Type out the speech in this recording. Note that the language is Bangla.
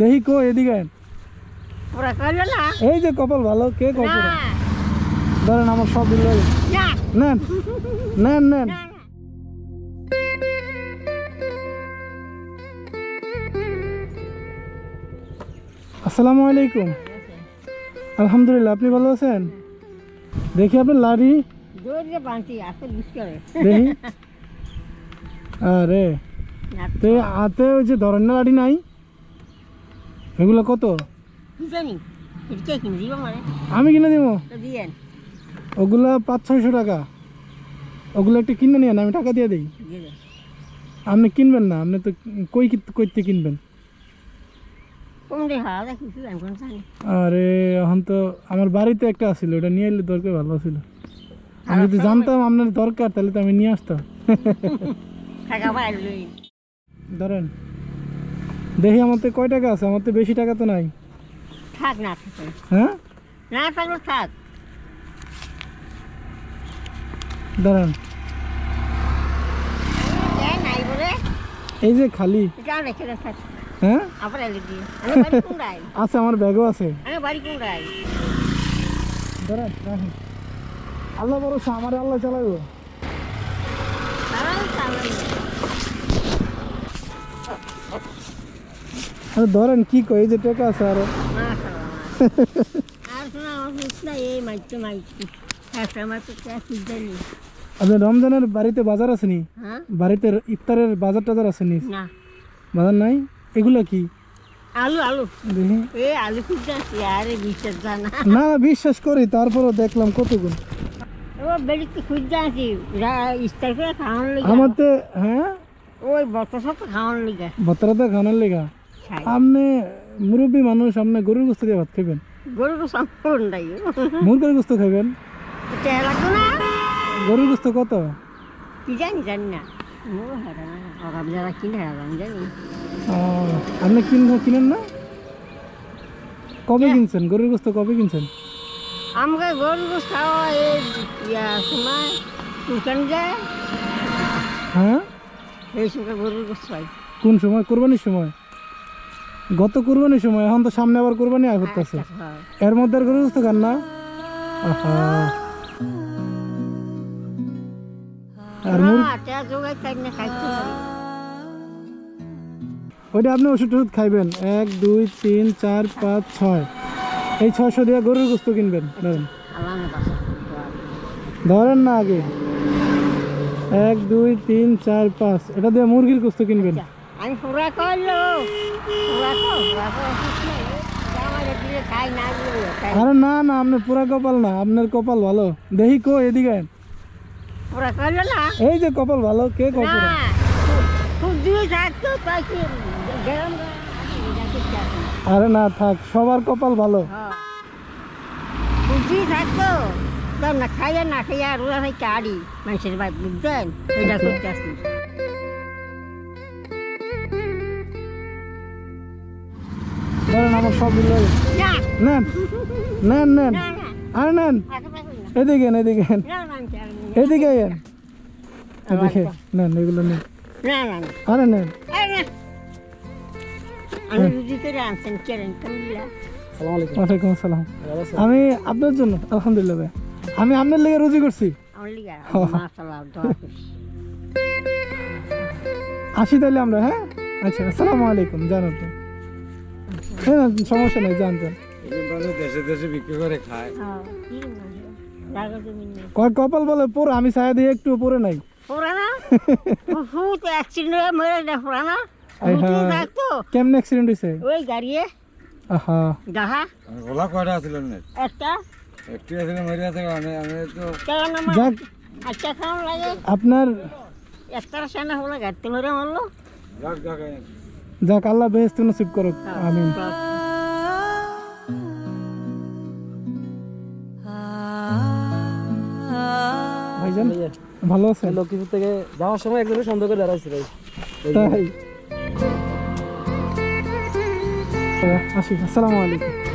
দেখি কো এদিকে এই যে কপাল ভালো কে কপাল ধরেন আমার সব। নেন নেন নেন। আসসালামু আলাইকুম। আলহামদুলিল্লাহ আপনি ভালো আছেন? দেখি আপনার লাড়ি। আরে তো হাতে ওই যে ধরেন না লাড়ি নাই? এগুলো কত? আমি কিনে দিব? ওগুলা পাঁচ ছয়শো টাকা। ওগুলো একটু কিনে নিয়ে আমি টাকা দিয়ে দিই। আপনি কিনবেন না আপনি তো কই কইতে কিনবেন? আরে এখন তো আমার বাড়িতে একটা আছিল ওটা নিয়ে এলে দরকার ভালো ছিল আমি যদি জানতাম আপনার দরকার তাহলে তো আমি নিয়ে আসতাম। ধরেন দেখি আমার তো কয় টাকা আছে? আমার তো বেশি টাকা তো নাই। থাক না থাকে। হ্যাঁ? না থাকলে থাক। দাঁড়ান। এই যে খালি। হ্যাঁ? বাড়ি আছে আমার ব্যাগও আছে। বাড়ি দাঁড়ান আল্লাহ ভরসা আমার আল্লাহ চালাবো আরে ধরেন কি কই যে টাকা আছে আরও। তো জানি আপনার রমজানের বাড়িতে বাজার আছে নি? হ্যাঁ। বাড়িতে ইফতারের বাজার টাজার আছে নি? বাজার নাই? এগুলো কি? আলু আলু। এ আলু আরে বিশ্বাস জানা না। বিশ্বাস করি তারপরও দেখলাম কতগুণ তো হ্যাঁ? ওই বত সব খাওয়ানোর লিগে। ভত্তারাতে খানার লেগা? আপনি মুরব্বী মানুষ আপনি গরুর গোস্ত দিয়ে ভাত খাবেন গরু তো মুরগির গোস্ত খাবেন গরুর গোস্ত কত? কি জানি জানি না। আপনি কিন কিনেন না? কবে কিনছেন? গরুর গোস্ত কবে কিনছেন? আমাকে গরু তো খাওয়া এই সময় দোকান যায়। হ্যাঁ? এই সময় গরুর কোন সময়? কোরবানির সময়? গত কোরবানির সময় এখন তো সামনে আবার কোরবানি আয় করতেছে। এর মধ্যে আর গোস্ত খান না? আর পারি ওইটা আপনি ওষুধ টষুধ খাইবেন। এক দুই তিন চার পাঁচ ছয়। এই ছয়শো দিয়ে গরুর গোস্ত কিনবেন ধরেন। না ধরেন না আগে। এক দুই তিন চার পাঁচ। এটা দিয়ে মুরগির গোস্ত কিনবেন। আমি পুরা করল। আরে না না আপনার পুরা কপাল না আপনার কপাল ভালো। দেখি কো এদিকে। পুরা করল না? এই যে কপাল ভালো কে কপাল? আরে না থাক সবার কপাল ভালো। খুব থাকতো না খাইয়া না খাইয়া ওরা হয় কাড়ি মানুষের বাদ বুঝছেন? এটা করতে আসি আমার সব হয়ে নেন নেন নেন। না না। নেন। এদিকে এদিকে। এদিকে এন এদিকে নেন এগুলো নেন। আরে নেন। আমি ওয়ালাইকুম আসসালাম। আপনার জন্য আলহামদুলিল্লাহ ভাই। আমি আপনার লেগে রুজি করছি। করি আসি তাহলে আমরা হ্যাঁ? আচ্ছা আসসালামু আলাইকুম জান আপনি হ্যাঁ সমস্যা নেই জান জান দেশে দেশে বিক্রি করে খায়। হ্যাঁ কয় কপাল বলে পুরো আমি ছায়া দিয়ে একটু পরে নাই। পুরানা ফুট অ্যাক্সিডেন্ট মরে না? হায়। থাকতো কেমন অ্যাক্সিডেন্ট ওই গাড়িয়ে। আহা। গাহা। ওলা কয়টা আছিল না? একটা। একটু আছিল মরি আছে আমি আমি তো আমার আচ্ছা লাগে। আপনার একটা সেনা হলো গাড়িতে মরে মারলো। যাক যাক যাক আল্লাহ বেহেস্ত নসিব করুক। আমিন। ভাইজান ভালো আছেন? লক্ষ্মীপুর থেকে যাওয়ার সময় একজনের সন্দেহ করে দাঁড়াইছে ভাই। তাই? আসি আসসালামু আলাইকুম।